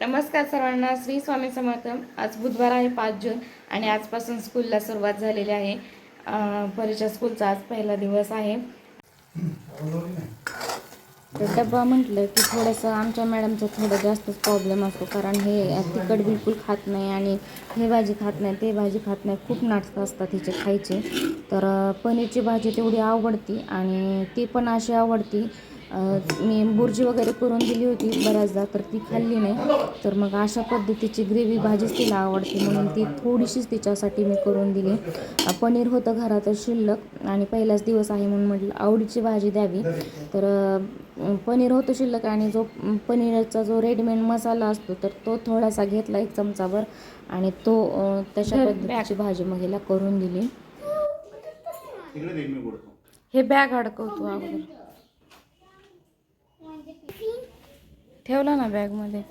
नमस्कार सर्वांना श्री स्वामी समर्थ. आज बुधवार आहे पाच जून आणि आजपासून स्कूलला सुरुवात झालेली आहे. परीक्षा स्कूलचा आज पहिला दिवस आहे. तर डब्बा म्हटलं की थोडंसं आमच्या मॅडमचं थोडं जास्तच प्रॉब्लेम असतो. कारण हे तिखट बिलकुल खात नाही आणि हे भाजी खात नाही ते भाजी खात नाही. खूप नाटकं असतात हिचे खायचे. तर पनीरची भाजी तेवढी आवडती आणि ती पण अशी आवडती मी बुर्जी वगैरे करून दिली होती बऱ्याचदा तर ती खाल्ली नाही. तर मग अशा पद्धतीची ग्रेव्ही भाजीच तिला आवडते म्हणून ती थोडीशीच तिच्यासाठी मी करून दिली. अं, पनीर होतं घरातच शिल्लक आणि पहिलाच दिवस आहे म्हणून म्हटलं आवडीची भाजी द्यावी. तर पनीर होतं शिल्लक आणि जो पनीरचा जो रेडीमेड मसाला असतो तर तो थोडासा घेतला एक चमचाभर आणि तो तशा पद्धतीची भाजी मग हिला करून दिली. हे बॅग अडकवतो अगोदर. ठेवला ना बॅगमध्ये.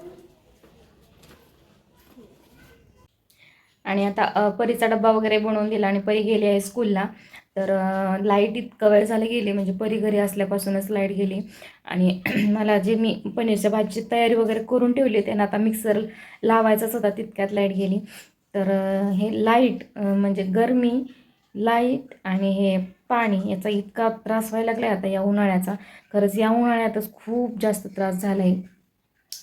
आणि आता परीचा डब्बा वगैरे बनवून दिला आणि परी गेली आहे स्कूलला. तर लाइट इतकं वेळ झालं गेली म्हणजे परी घरी असल्यापासूनच लाइट गेली. आणि मला जे मी पनीरच्या भाजीची तयारी वगैरे करून ठेवली त्यांना आता मिक्सर लावायचाच होता तितक्यात लाइट गेली. तर हे लाइट म्हणजे गरमी लाइट आणि हे पाणी याचा इतका त्रास व्हायला लागला आता या उन्हाळ्याचा. खरंच या उन्हाळ्यातच खूप जास्त त्रास झाला आहे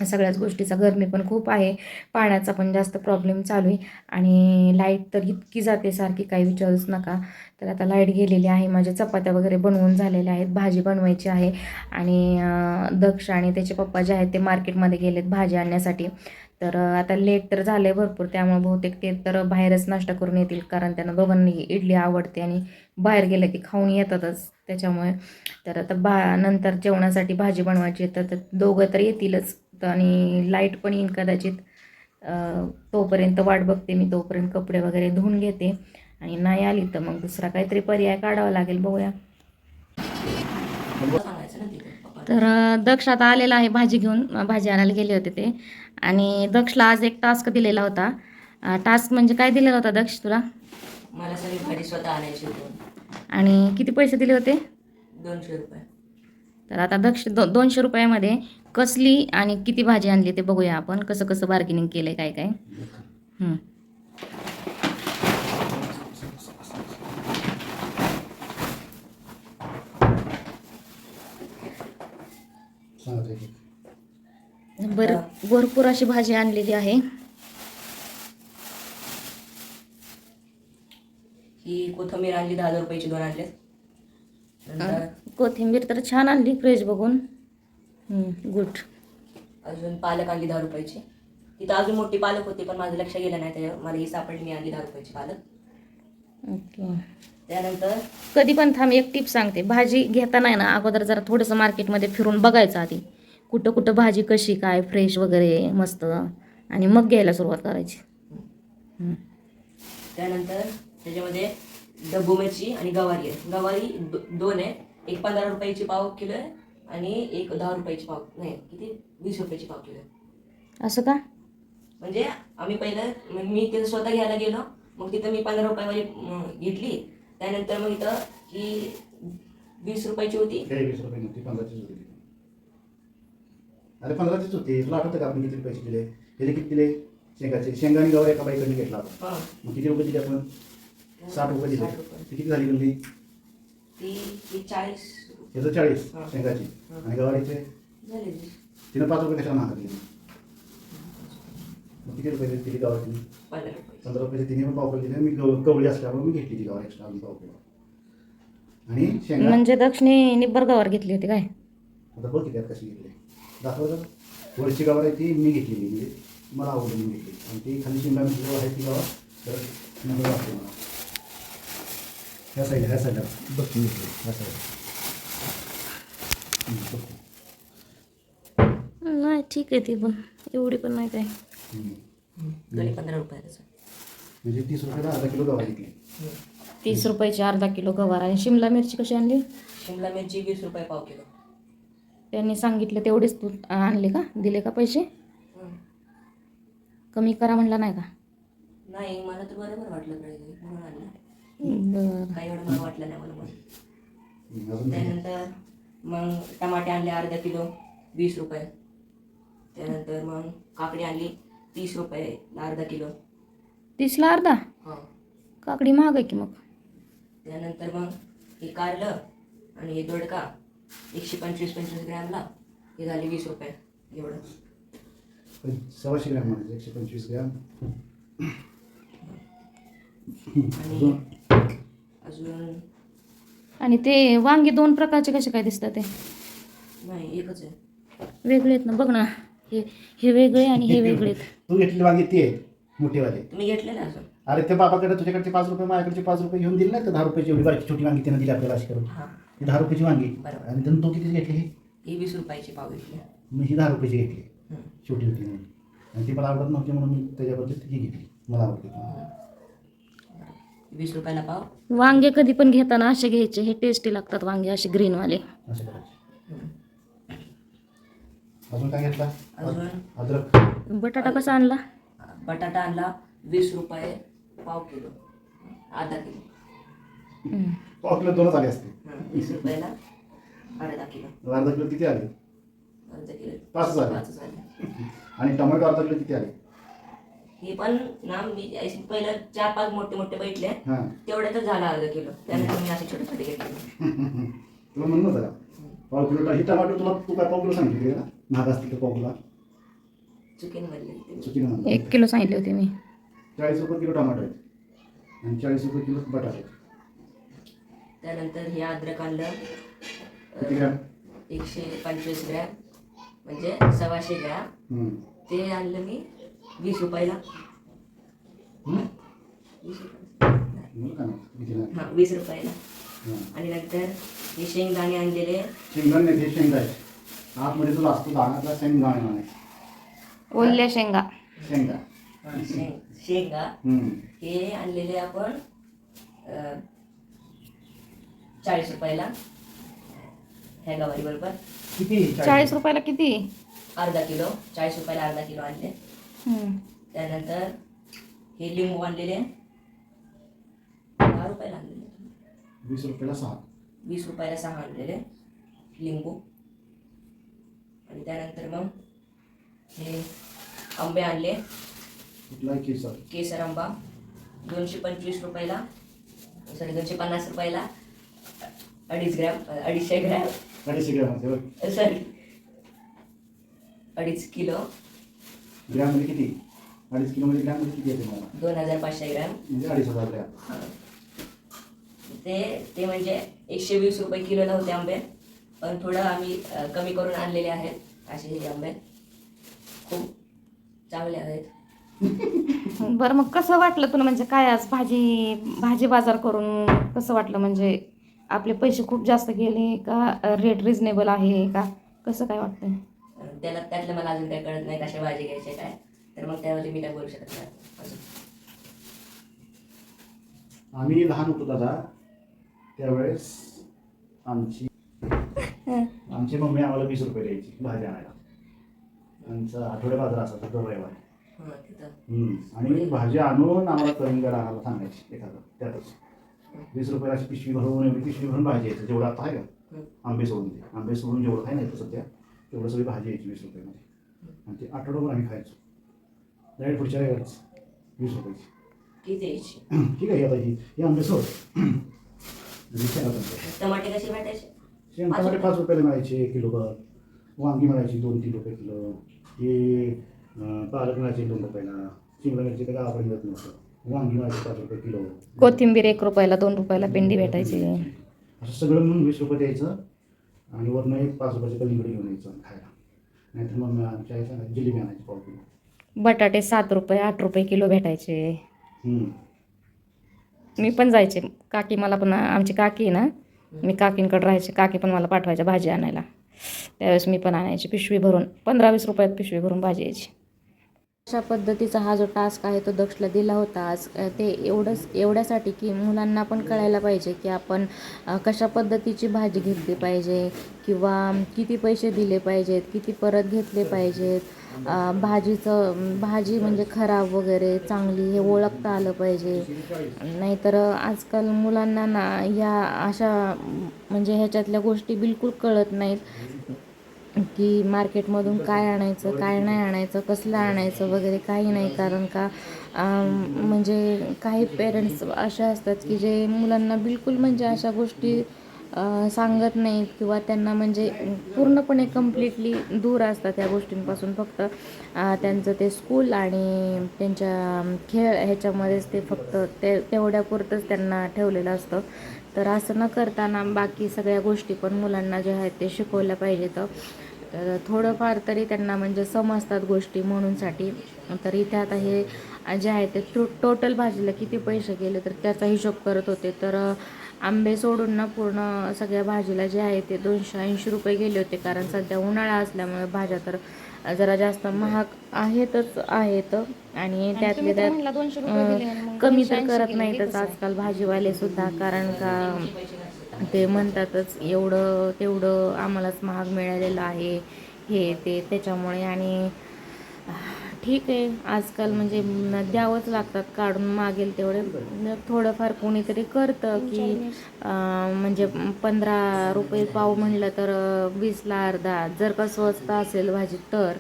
सगळ्याच गोष्टीचा गरमी पण खूप आहे. पाण्याचा पण जास्त प्रॉब्लेम चालू आहे. आणि लाइट तर इतकी जाते सारखी काही विचारूच नका. तर आता लाइट गेलेली आहे. माझ्या चपात्या वगैरे बनवून झालेल्या आहेत. भाजी बनवायची आहे. आणि दक्ष आणि त्याचे पप्पा जे आहेत ते मार्केटमध्ये गेलेत भाजी आणण्यासाठी. तर आता लेट तर झालं आहे भरपूर. त्यामुळे बहुतेक ते तर बाहेरच नाश्ता करून येतील. कारण त्यांना दोघांनाही इडली आवडते आणि बाहेर गेलं की खाऊन येतातच. त्याच्यामुळे तर आता बा नंतर जेवणासाठी भाजी बनवायची तर तर दोघं तर येतीलच. आणि लाइट पण येईल कदाचित. तोपर्यंत वाट बघते मी तोपर्यंत कपडे वगैरे धुवून घेते. आणि नाही आली तर मग दुसरा काहीतरी पर्याय काढावा लागेल बघूया. तर दक्ष आता आलेला आहे भाजी घेऊन. भाजी आणायला गेले होते ते. आणि दक्षला आज एक टास्क दिलेला होता. टास्क म्हणजे काय दिलेला होता दक्ष तुला? मला सगळी भाजी स्वतः आणायची होती. आणि किती पैसे दिले होते? दोनशे रुपये. तर आता दक्ष दो दोनशे रुपयामध्ये कसली आणि किती भाजी आणली ते बघूया आपण. कसं कसं बार्गेनिंग केलं आहे काय? काय हं. बरं भरपूर अशी भाजी आणलेली आहे. ही कोथंबीर आणली दहा हजार रुपयाची दोन आणले नंतर कोथिंबीर तर छान आणली फ्रेश बघून. गुड. अजून पालक आणली दहा रुपयाची. तिथं अजून मोठी पालक होती पण माझं लक्ष गेलं नाही त्याच्यावर मला ही सापडली मी आणली दहा रुपयाची पालक. ओके. त्यानंतर कधी पण थांब एक टिप सांगते. भाजी घेताना आहे ना अगोदर जरा थोडंसं मार्केटमध्ये फिरून बघायचं आधी. कुठं कुठं भाजी कशी काय फ्रेश वगैरे मस्त. आणि मग घ्यायला सुरुवात करायची. त्यानंतर त्याच्यामध्ये डब्बू मिरची आणि गवारी आहे. गवारी दो दोन आहे. एक पंधरा रुपयाची पाव किलो आहे आणि एक दहा रुपयाची पाव नाही किती? वीस रुपयाची पाव किलो आहे. असं का? म्हणजे आम्ही पहिलं मग मी तिथं स्वतः घ्यायला गेलो. मग तिथं मी पंधरा रुपयामध्ये अं, घेतली. त्यानंतर मग इथं ही वीस रुपयाची होती. अरे पंधराचीच होती. तुला आठवतं का आपण किती पैसे दिले? दिले किती दिले शेंगाचे. शेंगा आणि गवर एका बाईकडे घेतला होता. हां. मग किती रुपये दिले आपण? साठ रुपये दिले. किती झाली गल्ली ती ती चाळीस. त्याचं चाळीस. शेंगाची. आणि गवारीचे. तिनं पाच रुपये कशाला महाग दिले? किती रुपये दिले तिने पंधरा रुपये. तिने पण पाव दिले. मी गव- कवळी असल्यामुळे मी घेतली ती गवार एक्स्ट्रा अजून पाव किलो आणि शेंगा? म्हणजे दक्षने निब्बर गवार घेतली होती काय? आता बघ त्यात कशी घेतली. दाखवा जरा. वरची गावर आहे ती मी घेतलेली. म्हणजे मला आवडली मी घेतली आणि ती खाली शिमला मिरची आहे ती गावा तर नंबर वाटते मला ह्या ह्या साईडला मी ह्या. नाही ठीक आहे ती पण. एवढी पण नाही काय. दोन्ही पंधरा रुपये त्याचं म्हणजे तीस रुपयाला अर्धा किलो गवा घेतली. तीस रुपयाची अर्धा किलो गवार. आणि शिमला मिरची कशी आणली? शिमला मिरची वीस रुपये पाव किलो. त्यांनी सांगितलं तेवढेच तू आणले का? दिले का पैसे. कमी करा म्हणला नाही का? नाही मला तर बरोबर वाटलं म्हणून आणलं. काही एवढं मला वाटलं नाही काय? त्यानंतर मग टमाटे आणले अर्धा किलो वीस रुपये. त्यानंतर मग काकडी आणली तीस रुपये अर्धा किलो. तीसला अर्धा? हो. काकडी महाग आहे की मग? त्यानंतर मग हे कारलं आणि हे दोडका एकशे पंचवीस पंचवीस ग्रॅमला हे झाले वीस रुपये एवढं. सव्वाशे ग्रॅम म्हणायचं एकशे पंचवीस ग्रॅम. आणि अजून? आणि ते वांगे दोन प्रकारचे कसे काय दिसतात ते? नाही एकच आहे. वेगळे आहेत ना बघ ना. हे हे वेगळे आणि हे वेगळे आहेत. तू घेतलेली वांगी ती आहे मोठेवाले. तुम्ही घेतलेलं अजून. अरे ते बाबाकडे तुझ्याकडचे पाच रुपये माझ्याकडचे पाच रुपये घेऊन दिले ना तर दहा रुपयाची एवढी बारकी छोटी वांगी त्यानं दिली आपल्याला अशी करून. हां. दहा रुपयाची वांगी. बरोबर. आणि त्यानं तो किती घेतली ही? ही वीस रुपयाची पाव घेतली. मी ही दहा रुपयाची घेतली. हं. छोटी होती म्हणून. आणि ती मला आवडत नव्हती म्हणून मी त्याच्याबद्दल ती घेतली. मला आवडते वीस रुपयाला पाव? वांगे कधी पण घेताना असे घ्यायचे. हे टेस्टी लागतात वांगे असे ग्रीनवाले असं करायचं. अजून काय घेतला? अजून? अद्रक. बटाटा कसा आणला? बटाटा आणला वीस रुपये पाव किलो. अर्धा किलो. हम्म. पाव किलो दोनच आले असते. हं. वीस रुपयाला अर्धा किलो. अर्धा किलो किती आले? अर्धा किलो. पाच झाले. पाच झाले आणि टमाटो अर्धा किलो किती आले? हे पण ना मी पहिलं चार पाच मोठे मोठे बैठले हां. तेवढ्यातच झाला अर्धा किलो. त्यानंतर मी असे छोटे छोटे घेतले. तुला म्हणलं होतं का? पाव किलो ही टमाटो तुला तू काय पाव किलो सांगितले का महाग असतील तर पाव किलो चुकीन मधले चुकीनं म्हणलं एक किलो सांगितले होते मी. चाळीस रुपये किलो टमाटो आहेत. आणि चाळीस रुपये किलो बटाटे आहेत. त्यानंतर हे अद्रक आणलं किती ग्रॅम? एकशे पंचवीस ग्रॅम. म्हणजे सव्वाशे ग्रॅम. हम्म. ते आणलं मी. वीस रुपयाला? वीस रुपयाला? हां वीस हां. आणि नंतर हे शेंगदाणे आणलेले. शेंगदाणे नाही ते शेंगा आहेत आतमध्ये तुला असतो दाण्याचा शेंगदाणे म्हणायचं ओल्या शेंगा. शेंगा. हां, शेंग. हे आणलेले आपण चाळीस रुपयाला. ह्या गवारी बरोबर किती? चाळीस रुपयाला किती? अर्धा किलो. चाळीस रुपयाला अर्धा किलो आणले. त्यानंतर हे लिंबू आणलेले दहा रुपयाला आणलेले वीस रुपयाला सहा. वीस रुपयाला सहा आणलेले लिंबू. आणि त्यानंतर मग हे आंबे आणले. कुठला केसर? केसर आंबा. दोनशे पंचवीस रुपयाला. सॉरी दोनशे पन्नास रुपयाला. अडीच ग्रॅम अडीचशे ग्रॅम. अडीचशे ग्रॅम सॉरी. अडीच किलो. ग्रॅममध्ये किती? अडीच किलोमध्ये ग्रॅममध्ये किती येते मला दोन हजार पाचशे ग्रॅम. म्हणजे अडीच हजार ग्रॅम. ते ते म्हणजे एकशे वीस रुपये किलोला होते आंबे पण थोडं आम्ही अ, कमी करून आणलेले आहेत असे हे आंबे. खूप चांगले आहेत. बरं मग कसं वाटलं तुला? म्हणजे काय आज भाजी भाजी बाजार करून कसं वाटलं? म्हणजे आपले पैसे खूप जास्त गेले का? रेट रिजनेबल आहे का? कसं काय वाटतंय? त्याला त्यातलं मला अजून काही कळत नाही कशा भाजी घ्यायचे काय. तर मग त्यावरती मी काय बोलू शकत नाही. अजून आम्ही लहान होतो दादा. त्यावेळेस आमची आमची मम्मी आम्हाला वीस रुपये द्यायची भाजी आणायला. आमचा आठवडे बाजार असायचा दर रविवारी. हां तिथं. हम्म. आणि भाजी आणून आम्हाला कलिंगड आणायला सांगायची एखादं त्यातच. वीस रुपयाला अशी पिशवी भरून एवढी पिशवी भरून भाजी यायचं जेवढं आता आहे का. आंबे सोडून ते आंबे सोडून जेवढं आहे ना इथं सध्या तेवढं सगळी भाजी यायची वीस रुपयामध्ये. आणि ते आठवड्याभर आम्ही खायचो. डायरेक्ट पुढच्या रविवारीच. वीस रुपयाची. ठीक आहे आता ही हे आंबे सोड विचार आता. टमाटे कसे भेटायचे? शेंग टमाटे पाच रुपयाला मिळायचे किलोभर वांगी मिळायची दोन तीन रुपये किलो. हे पालक मिळायचे दोन रुपयाला. शिमला मिरची तर गावाकडे मिळत नव्हतं. वांगी मिळायचे पाच रुपये किलो. कोथिंबीर एक रुपयाला दोन रुपयाला पेंडी भेटायची. असं सगळं म्हणून वीस रुपये द्यायचं. आणि वरनं एक पाच रुपयाचे कलिंगड घेऊन यायचं खायला. नाहीतर मग आमच्या आई सांगायची जिलेबी आणायची पाव किलो बटाटे सात रुपये आठ रुपये किलो भेटायचे. हम्म. मी पण जायचे. काकी मला पण आमची काकी आहे ना मी काकींकडे राहायचे. काकी पण मला पाठवायच्या भाजी आणायला. त्यावेळेस मी पण आणायची पिशवी भरून. पंधरा वीस रुपयात पिशवी भरून भाजी यायची. अशा पद्धतीचा हा जो टास्क आहे तो दक्षला दिला होता. आज ते एवढंच एवढ्यासाठी की मुलांना पण कळायला पाहिजे की आपण कशा पद्धतीची भाजी घेतली पाहिजे किंवा किती पैसे दिले पाहिजेत किती परत घेतले पाहिजेत. भाजीचं भाजी म्हणजे खराब वगैरे चांगली हे ओळखता आलं पाहिजे. नाहीतर आजकाल मुलांना ना या अशा म्हणजे ह्याच्यातल्या गोष्टी बिलकुल कळत नाहीत. की मार्केटमधून काय आणायचं काय नाही आणायचं कसलं आणायचं वगैरे काही नाही. कारण का म्हणजे काही पेरेंट्स असे असतात की जे मुलांना बिलकुल म्हणजे अशा गोष्टी सांगत नाहीत किंवा त्यांना म्हणजे पूर्णपणे कम्प्लिटली दूर असतात त्या गोष्टींपासून. फक्त त्यांचं ते स्कूल आणि त्यांच्या खेळ ह्याच्यामध्येच ते फक्त ते तेवढ्यापुरतंच त्यांना ठेवलेलं असतं. तर असं न करताना बाकी सगळ्या गोष्टी पण मुलांना जे आहेत ते शिकवल्या पाहिजेत. तर थोडंफार तरी त्यांना म्हणजे समजतात गोष्टी म्हणूनसाठी. तर इथे आता हे जे आहे ते टो टोटल भाजीला किती पैसे गेले तर त्याचा हिशोब करत होते. तर आंबे सोडून ना पूर्ण सगळ्या भाजीला जे आहे ते दोनशे ऐंशी रुपये गेले होते. कारण सध्या उन्हाळा असल्यामुळे भाज्या तर जरा जास्त महाग आहेतच आहेत. आणि त्यातले त्यात कमी तर करत नाहीतच आजकाल भाजीवाले सुद्धा. कारण का ते म्हणतातच एवढं तेवढं आम्हालाच महाग मिळालेलं आहे हे ते त्याच्यामुळे आणि ठीक आहे. आजकाल म्हणजे द्यावंच लागतात काढून मागेल तेवढे. थोडंफार कोणीतरी करतं की म्हणजे पंधरा रुपये पाव म्हणलं तर वीसला अर्धा. जर का स्वस्त असेल भाजी तर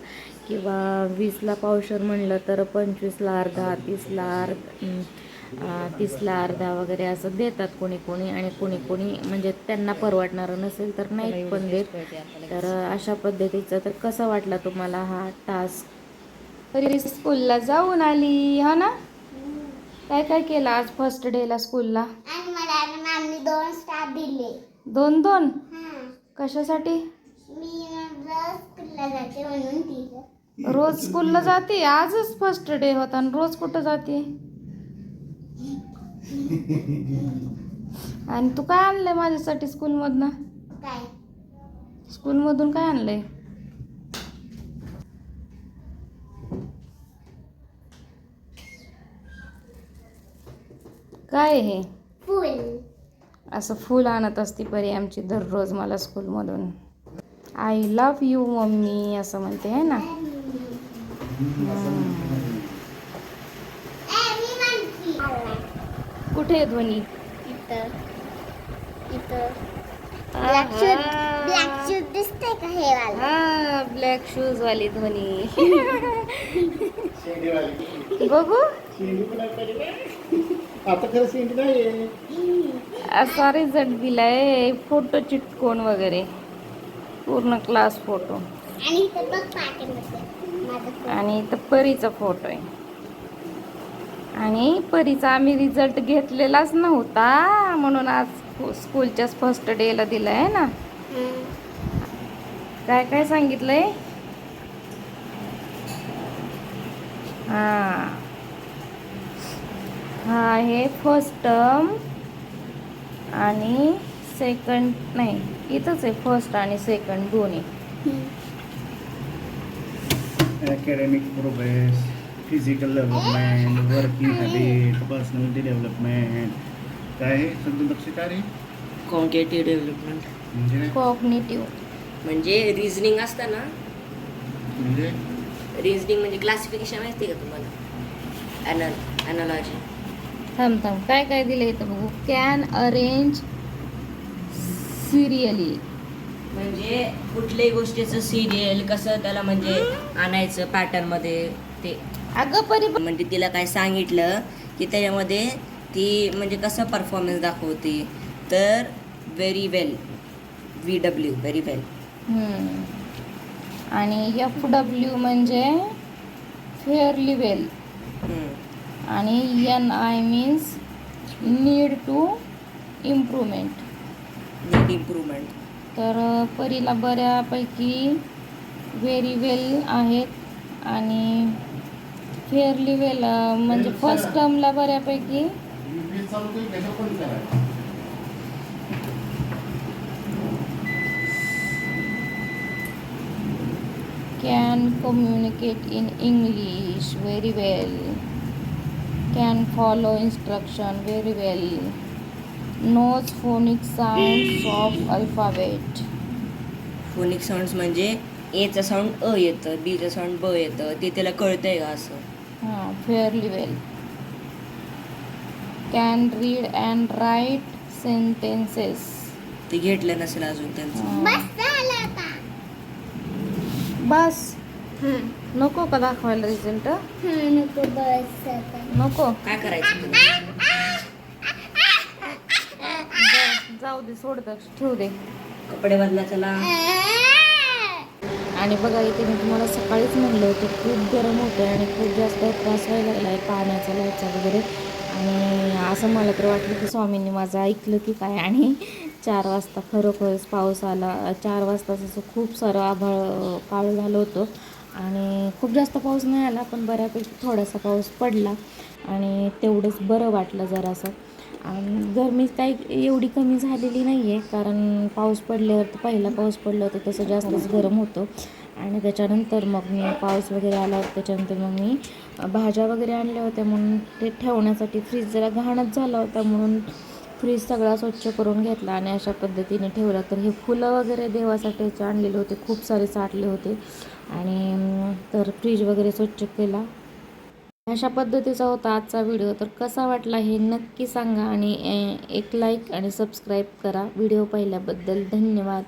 किंवा वीसला पावशर म्हणलं तर पंचवीसला अर्धा तीसला अर्धा तीसला अर्धा वगैरे असं देतात कोणी कोणी आणि कोणी कोणी म्हणजे त्यांना परवडणारं नसेल तर नाहीत पण देत. तर अशा पद्धतीचं. तर कसा वाटला तुम्हाला हा टास्क तरी स्कूलला जाऊन आली हा ना? काय काय केलं आज फर्स्ट डेला स्कूलला? आणि मला मॅमनी दोन स्टार दिले. दोन दोन? हां. कशासाठी? मी रोज स्कूलला जाते म्हणून दिलं. रोज स्कूलला जाते? आजच फर्स्ट डे होता आणि रोज कुठं जाते? आणि तू काय आणलंय माझ्यासाठी स्कूलमधनं काय? स्कूलमधून काय आणलंय? काय हे? फुल. असं फुल आणत असती परी आमची दररोज मला स्कूलमधून आय लव्ह यू मम्मी असं म्हणते आहे ना ए मी म्हणती कुठे आहे ध्वनी? इथं. इथं. ब्लॅक शूज ब्लॅक शूज दिसतंय का हे वाला? हा ब्लॅक शूज वाली ध्वनी. बघू. आता खरं सेंट नाही असा रिझल्ट दिलाय. फोटो चिटकून वगैरे. पूर्ण क्लास फोटो आणि इथं बघ. आणि इथं परीचा फोटो आहे. आणि परीचा आम्ही रिझल्ट घेतलेलाच नव्हता म्हणून आज स्कूलच्याच फर्स्ट डेला दिला आहे ना? हं. काय काय सांगितलंय? हा. हा आहे फर्स्ट टर्म आणि सेकंड नाही इथंच आहे फर्स्ट आणि सेकंड दोन्ही. academic progress, physical development, working habit, personality development. काय शब्द लक्ष काय रे कॉन्केटिव्ह डेव्हलपमेंट म्हणजे? काय? कॉग्निटिव्ह म्हणजे रिझनिंग असतं ना म्हणजे? रिझनिंग म्हणजे क्लासिफिकेशन माहिती का तुम्हाला? ॲनल ॲनॉलॉजी थांब थांब. काय काय दिलं इथं बघू? कॅन अरेंज सिरियली म्हणजे कुठल्याही गोष्टीचं सिरियल कसं त्याला म्हणजे आणायचं पॅटर्नमध्ये ते. अगं परी म्हणजे तिला काय सांगितलं की त्याच्यामध्ये ती म्हणजे कसं परफॉर्मन्स दाखवते. तर very well V W very well. आणि एफ डब्ल्यू म्हणजे फेअरली वेल आणि N I means need to improvement need improvement तर परीला बऱ्यापैकी व्हेरी वेल आहेत. आणि फेअरली वेल म्हणजे फर्स्ट टर्मला बऱ्यापैकी. Can communicate in English very well can follow instruction very well knows phonic sound of alphabet phonic sound म्हणजे एचा साऊंड अ येतं बीचा साऊंड ब येतं ते त्याला कळतंय का असं? हां fairly well can read and write sentences ते घेतलं नसेल अजून त्यांचं. बस झालं आता. बस. हं. नको का दाखवायला रिझल्ट हं, नको बस आता. नको. काय करायचं जाऊ दे सोड दे ठेवू दे. कपडे बदला चला आणि बघा इथे मी तुम्हाला सकाळीच म्हणलं होतं खूप गरम होतं आणि खूप जास्त त्रास व्हायला लागला आहे पाण्याचा लाईटचा वगैरे. आणि असं मला तर वाटलं की स्वामींनी माझं ऐकलं की काय? आणि चार वाजता खरोखरच पाऊस आला. चार वाजता असं खूप सारं आभाळ काळ झालं होतं. आणि खूप जास्त पाऊस नाही आला पण बऱ्यापैकी थोडासा पाऊस पडला. आणि तेवढंच बरं वाटलं जरासं. गरमी काही एवढी कमी झालेली नाही आहे कारण पाऊस पडल्यावर तर पहिला पाऊस पडला होता तसं जास्तच गरम होतं. आणि त्याच्यानंतर मग मी पाऊस वगैरे आला होता त्याच्यानंतर मग मी भाज्या वगैरे आणल्या होत्या म्हणून ते ठेवण्यासाठी फ्रीज जरा घाणच झाला होता म्हणून फ्रीज सगळा स्वच्छ करून घेतला आणि अशा पद्धतीने ठेवला. तर हे फुलं वगैरे देवासाठीचे आणलेले होते खूप सारे साठले होते. आणि तर फ्रीज वगैरे स्वच्छ केला. अशा पद्धतीचा होता आजचा व्हिडिओ. तर कसा वाटला हे नक्की सांगा आणि एक लाईक आणि सबस्क्राईब करा. व्हिडिओ पाहिल्याबद्दल धन्यवाद.